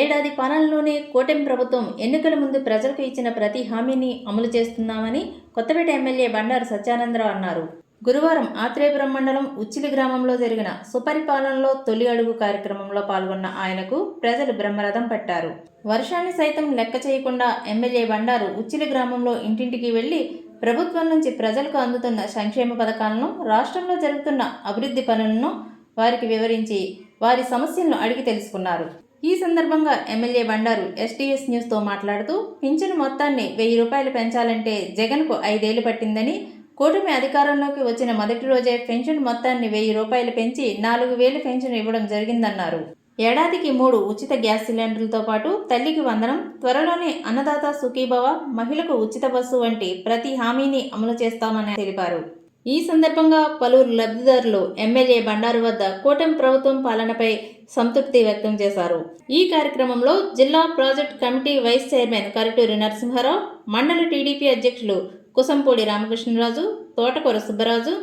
ఏడాది పాలనలోనే కూటమి ప్రభుత్వం ఎన్నికల ముందు ప్రజలకు ఇచ్చిన ప్రతి హామీని అమలు చేస్తున్నామని కొత్తపేట ఎమ్మెల్యే బండారు సత్యానందరావు అన్నారు. గురువారం ఆత్రేయపురం మండలం ఉచ్చిలి గ్రామంలో జరిగిన సుపరిపాలనలో తొలి అడుగు కార్యక్రమంలో పాల్గొన్న ఆయనకు ప్రజలు బ్రహ్మరథం పట్టారు. వర్షాన్ని సైతం లెక్క చేయకుండా ఎమ్మెల్యే బండారు ఉచ్చిలి గ్రామంలో ఇంటింటికి వెళ్ళి ప్రభుత్వం నుంచి ప్రజలకు అందుతున్న సంక్షేమ పథకాలను రాష్ట్రంలో జరుగుతున్న అభివృద్ధి పనులను వారికి వివరించి వారి సమస్యలను అడిగి తెలుసుకున్నారు. ఈ సందర్భంగా ఎమ్మెల్యే బండారు ఎస్టీఎస్ న్యూస్తో మాట్లాడుతూ పింఛను మొత్తాన్ని వెయ్యి రూపాయలు పెంచాలంటే జగన్కు ఐదేళ్ళు పట్టిందని కూటమి అధికారంలోకి వచ్చిన మొదటి రోజే పెన్షన్ మొత్తాన్ని వెయ్యి రూపాయలు పెంచి నాలుగు వేలు పెన్షన్ ఇవ్వడం జరిగిందన్నారు. ఏడాదికి మూడు ఉచిత గ్యాస్ సిలిండర్లతో పాటు తల్లికి వందనం త్వరలోనే అన్నదాత సుఖీభవ మహిళకు ఉచిత బస్సు వంటి ప్రతి హామీని అమలు చేస్తామని తెలిపారు. ఈ సందర్భంగా పలువురు లబ్ధిదారులు ఎమ్మెల్యే బండారు వద్ద కూటమి ప్రభుత్వం పాలనపై సంతృప్తి వ్యక్తం చేశారు. ఈ కార్యక్రమంలో జిల్లా project committee vice chairman Karaturi Narasimharao మండల టీడీపీ అధ్యక్షులు కుసంపూడి రామకృష్ణరాజు తోటకూర సుబ్బరాజు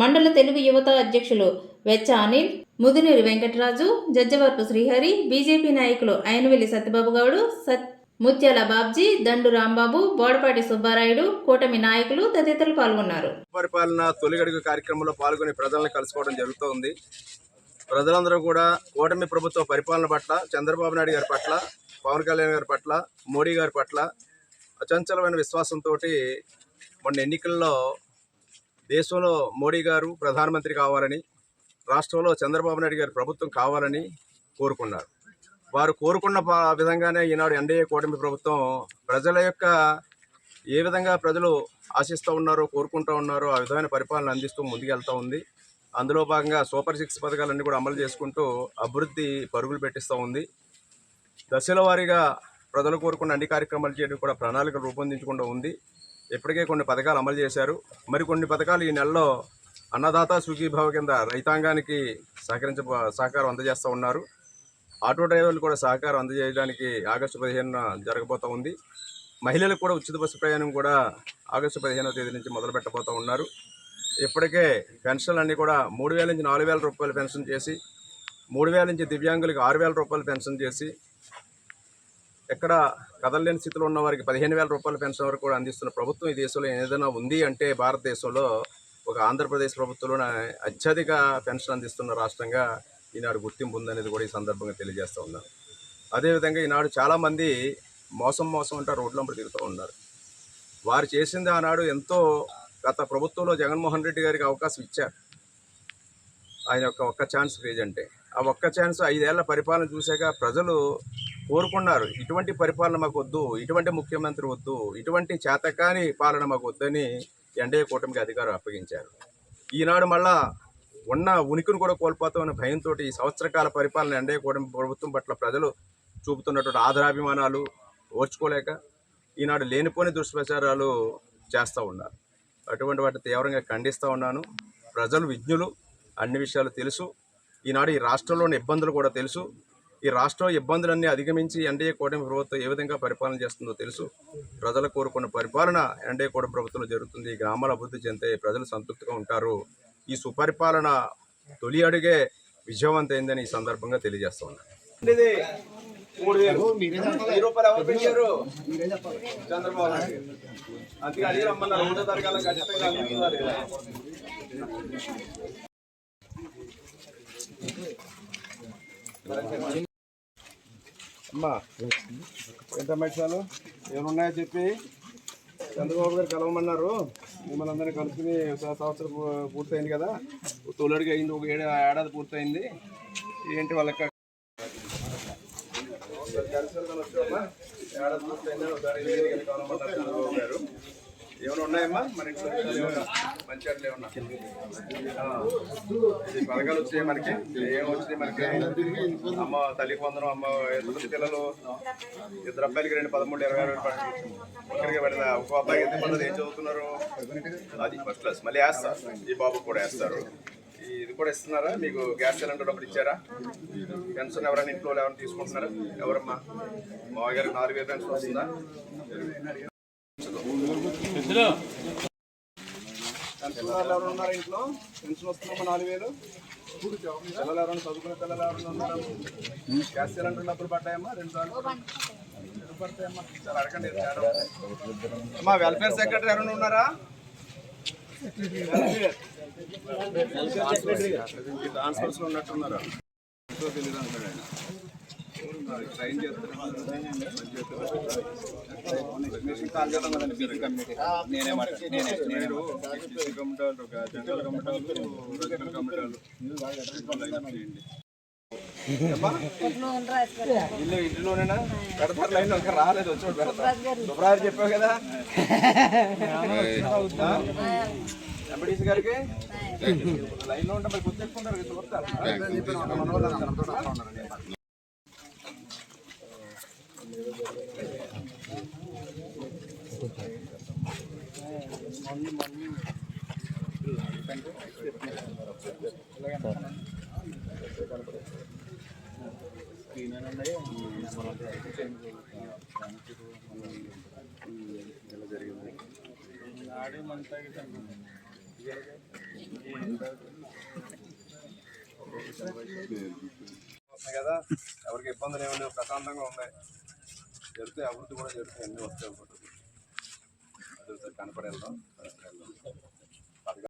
మండల తెలుగు యువత అధ్యక్షులు వెచ్చ అనిల్ ముదినూరి వెంకటరాజు జజ్జవరపు శ్రీహరి బీజేపీ నాయకులు అయినవెల్లి సత్యబాబు గౌడు సత్ ముత్యాల బాబ్జీ దండు రాంబాబు బోడపాటి సుబ్బారాయుడు కూటమి నాయకులు తదితరులు పాల్గొన్నారు. పరిపాలన తొలిగడుగు కార్యక్రమంలో పాల్గొని ప్రజలను కలుసుకోవడం జరుగుతోంది. ప్రజలందరూ కూడా కూటమి ప్రభుత్వ పరిపాలన పట్ల చంద్రబాబు నాయుడు గారి పట్ల పవన్ కళ్యాణ్ గారి పట్ల మోడీ గారి పట్ల అచంచలమైన విశ్వాసంతో మొన్న ఎన్నికల్లో దేశంలో మోడీ గారు ప్రధానమంత్రి కావాలని రాష్ట్రంలో చంద్రబాబు నాయుడు గారి ప్రభుత్వం కావాలని కోరుకున్నారు. వారు కోరుకున్న విధంగానే ఈనాడు ఎన్డీఏ కూటమి ప్రభుత్వం ప్రజల యొక్క ఏ విధంగా ప్రజలు ఆశిస్తూ ఉన్నారో కోరుకుంటూ ఉన్నారో ఆ విధమైన పరిపాలన అందిస్తూ ముందుకెళ్తూ ఉంది. అందులో భాగంగా సూపర్ సిక్స్ పథకాలన్నీ కూడా అమలు చేసుకుంటూ అభివృద్ధి పరుగులు పెట్టిస్తూ ఉంది. దశల వారీగా ప్రజలు కోరుకున్న అన్ని కార్యక్రమాలు చేయడం కూడా ప్రణాళిక రూపొందించకుండా ఉంది. ఇప్పటికే కొన్ని పథకాలు అమలు చేశారు. మరి కొన్ని పథకాలు ఈ నెలలో అన్నదాత సుఖీభావ కింద రైతాంగానికి సహకరించ సహకారం అందజేస్తూ ఉన్నారు. ఆటో డ్రైవర్లు కూడా సహకారం అందజేయడానికి ఆగస్టు పదిహేనున జరగబోతూ ఉంది. మహిళలకు కూడా ఉచిత బస్సు ప్రయాణం కూడా ఆగస్టు పదిహేనవ తేదీ నుంచి మొదలు పెట్టబోతూ ఉన్నారు. ఇప్పటికే పెన్షన్లు అన్నీ కూడా మూడు వేల నుంచి నాలుగు వేల రూపాయలు పెన్షన్ చేసి మూడు వేల నుంచి దివ్యాంగులకు ఆరు వేల రూపాయలు పెన్షన్ చేసి ఎక్కడ కదలలేని స్థితిలో ఉన్న వారికి పదిహేను వేల రూపాయల పెన్షన్ వరకు కూడా అందిస్తున్న ప్రభుత్వం ఈ దేశంలో ఏదైనా ఉంది అంటే భారతదేశంలో ఒక ఆంధ్రప్రదేశ్ ప్రభుత్వంలోనే అత్యధిక పెన్షన్ అందిస్తున్న రాష్ట్రంగా ఈనాడు గుర్తింపు ఉందనేది కూడా ఈ సందర్భంగా తెలియజేస్తూ ఉన్నాను. అదేవిధంగా ఈనాడు చాలామంది మోసం మోసం అంటూ రోడ్లంపై తిరుగుతూ ఉన్నారు. వారు చేసింది ఆనాడు ఎంతో గత ప్రభుత్వంలో జగన్మోహన్ రెడ్డి గారికి అవకాశం ఇచ్చారు. ఆయన యొక్క ఒక్క ఛాన్స్ ఫేజ్ అంటే. ఆ ఒక్క ఛాన్స్ ఐదేళ్ళ పరిపాలన చూశాక ప్రజలు కోరుకున్నారు ఇటువంటి పరిపాలన మాకు వద్దు ఇటువంటి ముఖ్యమంత్రి వద్దు ఇటువంటి చేతకాని పాలన మాకు వద్దని ఎన్డీఏ కూటమికి అధికారం అప్పగించారు. ఈనాడు మళ్ళా ఉన్న ఉనికిని కూడా కోల్పోతామనే భయంతో ఈ సంవత్సర కాల పరిపాలన ఎన్డీఏ కూటమి ప్రభుత్వం పట్ల ప్రజలు చూపుతున్నటువంటి ఆదరాభిమానాలు ఓర్చుకోలేక ఈనాడు లేనిపోని దుష్ప్రచారాలు చేస్తూ ఉన్నారు. అటువంటి వాటిని తీవ్రంగా ఖండిస్తూ ఉన్నాను. ప్రజలు విజ్ఞులు అన్ని విషయాలు తెలుసు. ఈనాడు ఈ రాష్ట్రంలోని ఇబ్బందులు కూడా తెలుసు. ఈ రాష్ట్రం ఇబ్బందులన్నీ అధిగమించి ఎన్డీఏ కూటమి ప్రభుత్వం ఏ విధంగా పరిపాలన చేస్తుందో తెలుసు. ప్రజలు కోరుకున్న పరిపాలన ఎన్డీఏ కూటమి ప్రభుత్వంలో జరుగుతుంది. గ్రామాల అభివృద్ధి చెందితే ప్రజలు సంతృప్తిగా ఉంటారు. ఈ సుపరిపాలన తొలి అడుగే విజయవంతమైందని ఈ సందర్భంగా తెలియజేస్తా ఉన్నాను. మూడు వేలు. వెయ్యి రూపాయలు ఎవరు పెంచారు చంద్రబాబు నాయుడు గారు. అందుకే అడిగి రమ్మన్నారు. ఒకటో తారీఖు ఖచ్చితంగా అందుతున్నారు కదా. అమ్మా ఎంత మక్షాలు ఏమున్నాయో చెప్పి. చంద్రబాబు గారు కలవమన్నారు. మిమ్మల్ని అందరినీ కలుసుకుని సంవత్సరం పూర్తయింది కదా. తొలడిగా అయింది ఒక ఏడు ఏడాది పూర్తయింది. ఏంటి వాళ్ళకి ఏడాది పూర్తయింది ఒకసారి ఇంటికి కలవమన్నారు చంద్రబాబు గారు ఏమైనా ఉన్నాయమ్మా? మన ఇంట్లో మంచి అట్లే ఏమన్నా? ఆ. ఈ పథకాలు వచ్చాయి మనకి. ఏం వచ్చినాయి మనకి? అమ్మ తల్లికి వందనం అమ్మ ఇద్దరు పిల్లలు. ఇద్దరు అబ్బాయిలకి రెండు పదమూడు ఇరవై ఆరు పడుతుంది ఒకరికి పెడతా. ఒక అబ్బాయికి ఎంత మంది ఏం చదువుతున్నారు? అది ఫస్ట్ క్లాస్ మళ్ళీ వేస్తారు ఈ బాబు కూడా వేస్తారు. ఇది కూడా ఇస్తున్నారా? మీకు గ్యాస్ సిలిండర్ డబ్బులు ఇచ్చారా? పెన్షన్ ఎవరైనా ఇంట్లో ఎవరైనా తీసుకుంటున్నారా? ఎవరమ్మా? మా గారికి నాలుగు వేలు పెన్షన్ వస్తుందా? వాళ్ళు ఎవరు ఉన్నారు ఇంట్లో? పెన్షన్ వస్తుందమ్మా నాలుగు వేలు? పిల్లలు ఎవరైనా చదువుకునే పిల్లలు ఎవరైనా ఉన్నారు? గ్యాస్ సిలిండర్లు అప్పుడు పడ్డాయమ్మా? రెండు సార్లు? అడగండి. అమ్మా వెల్ఫేర్ సెక్రటరీ ఎవరైనా ఉన్నారా? ట్రాన్స్ఫర్స్లో ఉన్నట్టున్నారు తెలియదు అంటాడు ఆయన ట్రైన్ నేనే మాట నేనే నేను బీసీ కమిటాలు జనరల్ కమిటాలు కమిటాలు చేయండి ఇల్లు ఇంటిలోనేనా పెడతారు లైన్ ఇంకా రాలేదు వచ్చి పెడతారు చెప్పావు కదా ఎంపీడీసీ గారికి? లైన్లో ఉంటే మరి గుర్తెట్టుకుంటారు చూస్తారు. మన వాళ్ళు అందరూ వస్తా కదా. ఎవరికి ఇబ్బందులు ఏమి లేవు. ప్రశాంతంగా ఉన్నాయి. జరిగితే అభివృద్ధి కూడా జరుగుతాయి. అన్నీ వస్తాయి. కనపడేద్దాం. కనపడేద్దాం.